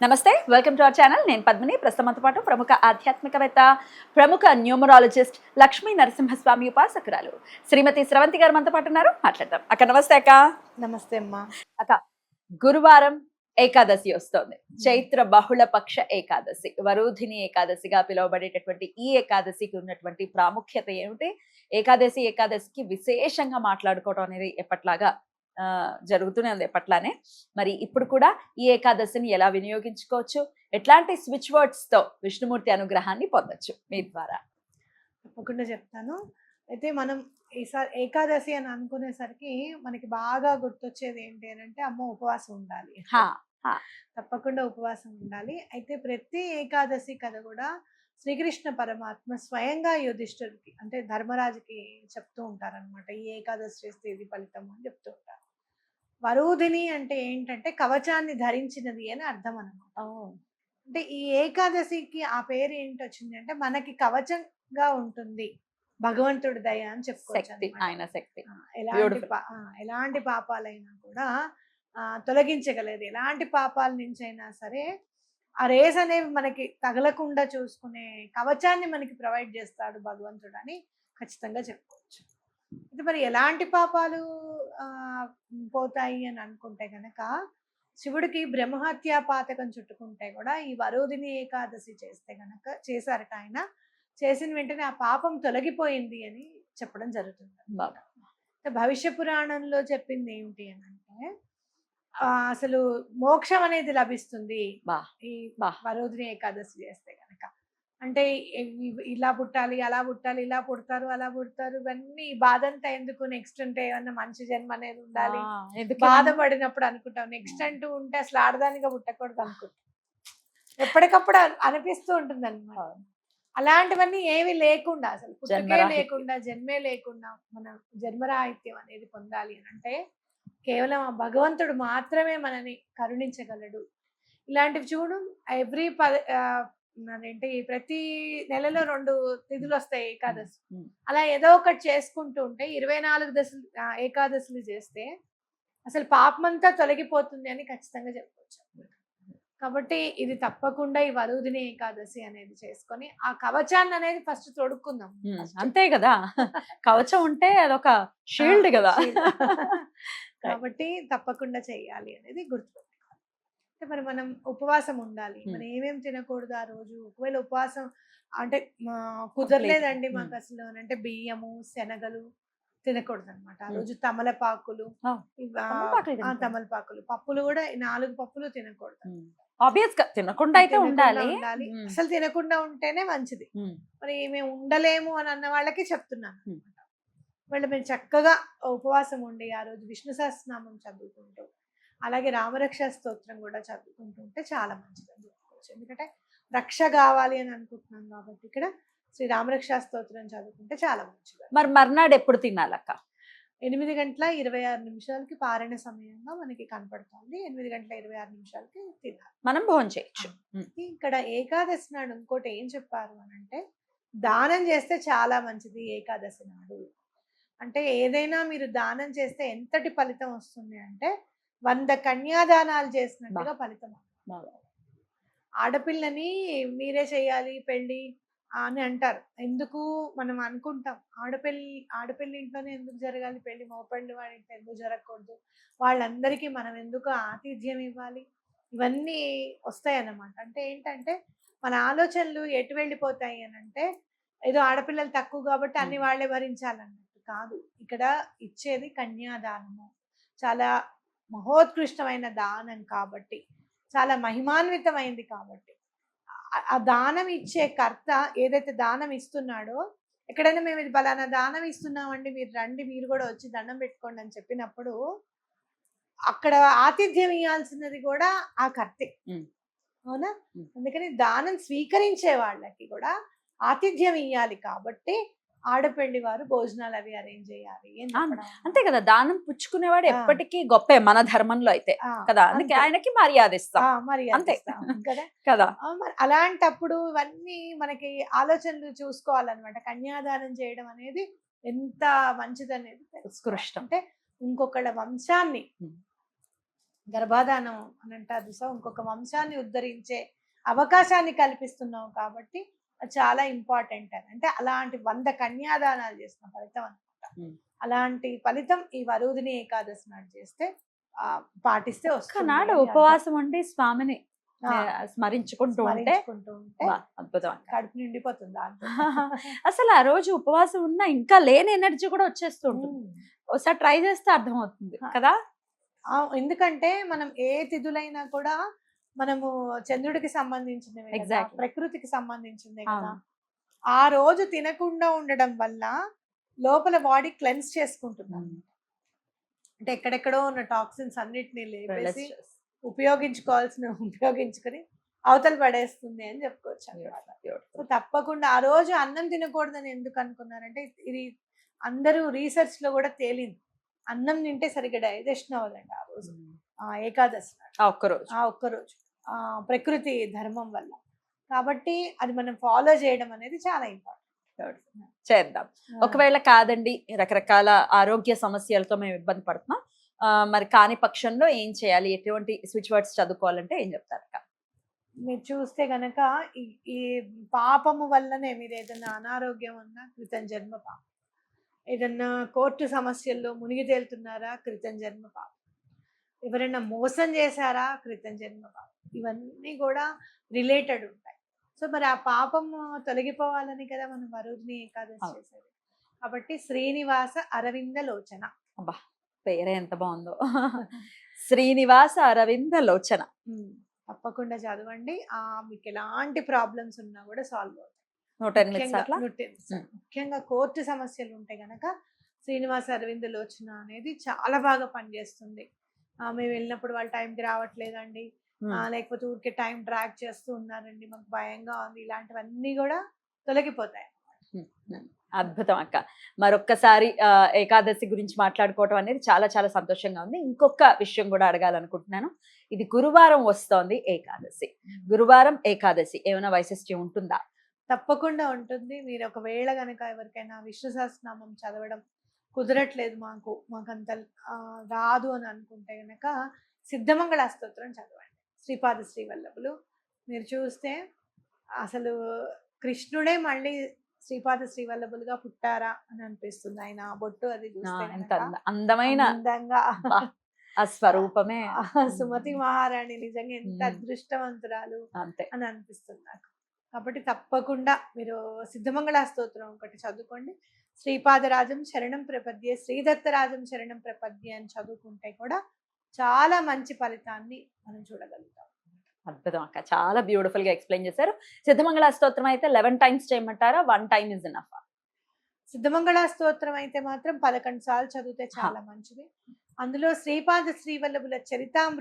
నమస్తే welcome to our channel నేను పద్మిని. ప్రస్తుతంతో పాటు ప్రముఖ ఆధ్యాత్మికవేత్త ప్రముఖ న్యూమరాలజిస్ట్ లక్ష్మీ నరసింహస్వామి ఉపాసకురాలు శ్రీమతి స్రవంతి గారు మనతో పాటు ఉన్నారు. మాట్లాడదాం. అక్క నమస్తే అక్క. నమస్తే అమ్మా. అక్క గురువారం ఏకాదశి వస్తోంది. చైత్ర బహుళ పక్ష ఏకాదశి. వరుధిని ఏకాదశిగా పిలువబడేటటువంటి ఈ ఏకాదశికి ఉన్నటువంటి ప్రాముఖ్యత ఏమిటి? ఏకాదశి ఏకాదశికి విశేషంగా మాట్లాడుకోవడం అనేది ఎప్పట్లాగా జరుగుతూనే ఉంది ఎప్పట్లానే. మరి ఇప్పుడు కూడా ఈ ఏకాదశిని ఎలా వినియోగించుకోవచ్చు? ఎట్లాంటి స్విచ్ వర్డ్స్తో విష్ణుమూర్తి అనుగ్రహాన్ని పొందొచ్చు మీ ద్వారా. తప్పకుండా చెప్తాను. అయితే మనం ఈసారి ఏకాదశి అని అనుకునేసరికి మనకి బాగా గుర్తొచ్చేది ఏంటి అని అంటే అమ్మ ఉపవాసం ఉండాలి. హా, తప్పకుండా ఉపవాసం ఉండాలి. అయితే ప్రతి ఏకాదశి కథ కూడా శ్రీకృష్ణ పరమాత్మ స్వయంగా యుధిష్ఠుడికి అంటే ధర్మరాజుకి చెప్తూ ఉంటారనమాట ఈ ఏకాదశి చేస్తే ఇది ఫలితం అని చెప్తూ ఉంటారు. వరూధిని అంటే ఏంటంటే కవచాన్ని ధరించినది అని అర్థం అనమాట అంటే ఈ ఏకాదశికి ఆ పేరు ఏంటి వచ్చింది అంటే మనకి కవచంగా ఉంటుంది. భగవంతుడి దయ అని చెప్పుకోవచ్చు. ఆయన శక్తి. ఎలాంటి ఎలాంటి పాపాలైనా కూడా ఆ, తొలగించగలదు. ఎలాంటి పాపాల నుంచి అయినా సరే ఆ రేస్ అనేవి మనకి తగలకుండా చూసుకునే కవచాన్ని మనకి ప్రొవైడ్ చేస్తాడు భగవంతుడు అని ఖచ్చితంగా చెప్పుకోవచ్చు. అయితే మరి ఎలాంటి పాపాలు పోతాయి అని అనుకుంటే గనక శివుడికి బ్రహ్మహత్యా పాతకం చుట్టుకుంటే కూడా ఈ వరోధిని ఏకాదశి చేస్తే గనక చేశారట ఆయన. చేసిన వెంటనే ఆ పాపం తొలగిపోయింది అని చెప్పడం జరుగుతుంది. భవిష్య పురాణంలో చెప్పింది ఏమిటి అని అంటే అసలు మోక్షం అనేది లభిస్తుంది. ఈ. వరోధిని ఏకాదశి చేస్తే గనక. అంటే ఇలా పుట్టాలి అలా పుట్టాలి ఇలా పుడతారు అలా పుడతారు ఇవన్నీ బాధ అంతా ఎందుకు నెక్స్ట్ అంటే ఏమన్నా మంచి జన్మ అనేది ఉండాలి? బాధపడినప్పుడు అనుకుంటాం. నెక్స్ట్ అంటూ ఉంటే అసలు ఆడదానిగా పుట్టకూడదు అనుకుంటాం. ఎప్పటికప్పుడు అన్- అనిపిస్తూ ఉంటుంది అనమాట అలాంటివన్నీ ఏవి లేకుండా అసలు పుట్టుకే. లేకుండా జన్మే లేకుండా మన జన్మరాహిత్యం అనేది పొందాలి అని అంటే కేవలం ఆ భగవంతుడు మాత్రమే మనని కరుణించగలడు ఇలాంటివి చూడు ఎవ్రీ పద అదేంటి ప్రతి నెలలో రెండు తిథులు వస్తాయి ఏకాదశి. అలా ఏదో ఒకటి చేసుకుంటూ ఉంటే ఇరవై నాలుగు దశలు ఏకాదశులు చేస్తే అసలు పాపమంతా తొలగిపోతుంది అని ఖచ్చితంగా చెప్పవచ్చు కాబట్టి ఇది తప్పకుండా ఈ వరుదిని ఏకాదశి అనేది చేసుకొని ఆ కవచాన్ని అనేది ఫస్ట్ తొడుక్కుందాం. అంతే కదా కవచం ఉంటే అదొక షీల్డ్ కదా. కాబట్టి తప్పకుండా చేయాలి అనేది గుర్తుపెట్టుకోవాలి. అంటే మరి మనం ఉపవాసం ఉండాలి. మనం ఏమేం తినకూడదు ఆ రోజు? ఒకవేళ ఉపవాసం అంటే కుదరలేదండి. మాకు అసలు అంటే బియ్యము శనగలు తినకూడదు అనమాట ఆ. రోజు తమలపాకులు తమలపాకులు పప్పులు కూడా నాలుగు పప్పులు తినకూడదు. ఆబ్వియస్గా తినకుండా అయితే ఉండాలి. అసలు తినకుండా ఉంటేనే మంచిది. మరి మేము ఉండలేము అని అన్న వాళ్ళకి చెప్తున్నాను. వాళ్ళు మేము చక్కగా ఉపవాసం ఉండి ఆ రోజు విష్ణు సహస్రనామం చదువుకుంటూ అలాగే రామరక్ష స్తోత్రం కూడా చదువుకుంటుంటే చాలా మంచిది అని చెప్పుకోవచ్చు. ఎందుకంటే రక్ష కావాలి అని అనుకుంటున్నాం కాబట్టి ఇక్కడ శ్రీ రామరక్ష స్తోత్రం చదువుకుంటే చాలా మంచిది. మరి మర్నాడు ఎప్పుడు తినాలక్క? ఎనిమిది గంటల ఇరవై ఆరు నిమిషాలకి పారణ సమయంగా మనకి కనపడుతుంది. ఎనిమిది గంటల ఇరవై ఆరు నిమిషాలకి తినాలి. మనం భోజనం చేయొచ్చు. ఇక్కడ ఏకాదశి నాడు ఇంకోటి ఏం చెప్పారు అని అంటే దానం చేస్తే చాలా మంచిది ఏకాదశి నాడు. అంటే ఏదైనా మీరు దానం చేస్తే ఎంతటి ఫలితం వస్తుంది అంటే వంద కన్యాదానాలు చేసినట్టుగా ఫలితం. ఆడపిల్లని మీరే చేయాలి పెళ్ళి అని అంటారు. ఎందుకు మనం అనుకుంటాం? ఆడపిల్లి ఆడపిల్లి ఇంట్లోనే ఎందుకు జరగాలి? పెళ్ళి మోపెళ్ళి వాడి ఇంట్లో ఎందుకు జరగకూడదు? వాళ్ళందరికీ మనం ఎందుకు ఆతిథ్యం ఇవ్వాలి? ఇవన్నీ వస్తాయి అన్నమాట అంటే ఏంటంటే మన ఆలోచనలు ఎటు వెళ్ళిపోతాయి అని అంటే ఏదో ఆడపిల్లలు తక్కువ కాబట్టి అన్ని. వాళ్ళే భరించాలన్నట్టు. కాదు. ఇక్కడ ఇచ్చేది కన్యాదానము. చాలా మహోత్కృష్టమైన దానం కాబట్టి చాలా మహిమాన్వితమైంది కాబట్టి. ఆ- దానం ఇచ్చే కర్త ఏదైతే దానం ఇస్తున్నాడో ఎక్కడైనా మేము ఇది బలానా దానం ఇస్తున్నామండి మీరు రండి మీరు కూడా వచ్చి దండం పెట్టుకోండి అని చెప్పినప్పుడు అక్కడ ఆతిథ్యం ఇవ్వాల్సినది కూడా ఆ కర్తే. అవునా. అందుకని దానం స్వీకరించే వాళ్ళకి కూడా ఆతిథ్యం ఇవ్వాలి కాబట్టి ఆడపెళ్ళి వారు భోజనాలు అవి అరేంజ్ చేయాలి. అంతే కదా దానం పుచ్చుకునేవాడు. ఎప్పటికీ గొప్పే మన ధర్మంలో అయితే కదా అందుకే. ఆయనకి మర్యాద ఇస్తాం అంతే. కదా మరి అలాంటప్పుడు ఇవన్నీ మనకి ఆలోచనలు చూసుకోవాలన్నమాట కన్యాదానం చేయడం అనేది ఎంత మంచిదనేది. ఉత్కృష్టం అంటే ఇంకొకళ్ళ వంశాన్ని. గర్భాధానం అని అంటారు ఇంకొక వంశాన్ని ఉద్ధరించే అవకాశాన్ని కల్పిస్తున్నాం కాబట్టి చాలా ఇంపార్టెంట్ అని అంటే అలాంటి వంద కన్యాదానాలు చేసిన ఫలితం అనమాట. అలాంటి ఫలితం ఈ వరుదిని ఏకాదశి నాడు చేస్తే ఆ, పాటిస్తే వస్తుంది. ఉపవాసం ఉండి స్వామిని స్మరించుకుంటూ ఉంటే అద్భుతం. కడుపు నిండిపోతుంది అసలు ఆ రోజు ఉపవాసం ఉన్నా ఇంకా లేని ఎనర్జీ కూడా వచ్చేస్తూ ఉంటుంది Hmm. ఒకసారి ట్రై చేస్తే అర్థమవుతుంది. కదా ఎందుకంటే మనం ఏ తిథులైనా కూడా మనము చంద్రుడికి సంబంధించినవే కదా Exactly. ప్రకృతికి సంబంధించిందే కదా. ఆ రోజు తినకుండా ఉండడం వల్ల లోపల బాడీ క్లెన్స్ చేసుకుంటున్నాం. అంటే ఎక్కడెక్కడో ఉన్న టాక్సిన్స్ అన్నిటిని లేపేసి ఉపయోగించుకోవాల్సిన ఉపయోగించుకొని అవతల పడేస్తుంది అని చెప్పుకోవచ్చు అన్నమాట. సో తప్పకుండా ఆ రోజు అన్నం తినకూడదని ఎందుకు అనుకున్నారంటే ఇది అందరూ రీసెర్చ్లో కూడా తేలింది. అన్నం తింటే సరిగ్గా డైజెషన్ అవ్వదండి ఆ రోజు. ఏకాదశి. ఆ ఒక్కరోజు. ఆ ఒక్కరోజు. ప్రకృతి ధర్మం వల్ల. కాబట్టి అది మనం ఫాలో చేయడం అనేది చాలా ఇంపార్టెంట్. చేద్దాం. ఒకవేళ కాదండి రకరకాల ఆరోగ్య సమస్యలతో మేము ఇబ్బంది పడుతున్నాం. మరి కాని పక్షంలో ఏం చేయాలి? ఎటువంటి స్విచ్ వర్డ్స్ చదువుకోవాలంటే ఏం చెప్తారు? మీరు చూస్తే గనక ఈ ఈ పాపము వల్లనే మీరు ఏదైనా అనారోగ్యం ఉన్నా క్రితం జన్మ పాపం. ఏదన్నా కోర్టు సమస్యల్లో మునిగి తేలుతున్నారా? క్రితం జన్మ పాపం. ఎవరైనా మోసం చేశారా? క్రితం జన్మ పాపం ఇవన్నీ కూడా రిలేటెడ్ ఉంటాయి. సో మరి ఆ పాపము తొలగిపోవాలని కదా మనం వరుణ్ణి ఏకాదశి. చేసేది. కాబట్టి శ్రీనివాస అరవింద లోచన. పేరే ఎంత బాగుందో. శ్రీనివాస అరవింద లోచన. తప్పకుండా చదవండి. ఆ మీకు ఎలాంటి ప్రాబ్లమ్స్ ఉన్నా కూడా సాల్వ్ అవుతాయి. నూట ఎనిమిది ముఖ్యంగా కోర్టు సమస్యలు ఉంటే గనక శ్రీనివాస అరవింద లోచన అనేది చాలా బాగా పనిచేస్తుంది. మేము వెళ్ళినప్పుడు వాళ్ళు టైంకి రావట్లేదండి. లేకపోతే ఊరికే టైం ట్రాక్ చేస్తూ ఉన్నారండి. మాకు భయంగా ఉంది. ఇలాంటివన్నీ కూడా తొలగిపోతాయి అద్భుతం అక్క. మరొక్కసారి ఏకాదశి గురించి మాట్లాడుకోవటం అనేది చాలా చాలా సంతోషంగా ఉంది. ఇంకొక విషయం కూడా అడగాలనుకుంటున్నాను. ఇది గురువారం వస్తోంది ఏకాదశి. గురువారం ఏకాదశి. ఏమైనా వైశిష్ట్యం ఉంటుందా? తప్పకుండా ఉంటుంది. మీరు ఒకవేళ గనక ఎవరికైనా విష్ణు సహస్రనామం చదవడం కుదరట్లేదు మాకు మాకు అంత రాదు అని అనుకుంటే గనక సిద్ధమంగళ స్తోత్రం చదవండి. శ్రీపాద శ్రీవల్లభులు మీరు చూస్తే అసలు కృష్ణుడే మళ్ళీ శ్రీపాద శ్రీవల్లభులుగా పుట్టారా అని అనిపిస్తుంది. ఆయన బొట్టు అది అందమైన అందంగా ఆ స్వరూపమే. సుమతి మహారాణి నిజంగా ఎంత. అదృష్టవంతురాలు అంతే. అని అనిపిస్తుంది నాకు. కాబట్టి తప్పకుండా మీరు సిద్ధమంగళ స్తోత్రం ఒకటి చదువుకోండి. శ్రీపాదరాజం శరణం ప్రపద్యే శ్రీదత్తరాజం శరణం ప్రపద్యే అని చదువుకుంటే కూడా చాలా మంచి ఫలితాన్ని మనం చూడగలుగుతాం. అద్భుతం అక్క. చాలా బ్యూటిఫుల్గా ఎక్స్ప్లెయిన్ చేశారు. సిద్ధమంగళ స్తోత్రం అయితే లెవెన్ టైమ్స్ చేయమంటారా? One time is enough Siddhamangala స్తోత్రం అయితే మాత్రం పదకొండు సార్లు చదివితే చాలా మంచిది. అందులో శ్రీపాద శ్రీవల్లభుల చరితామృత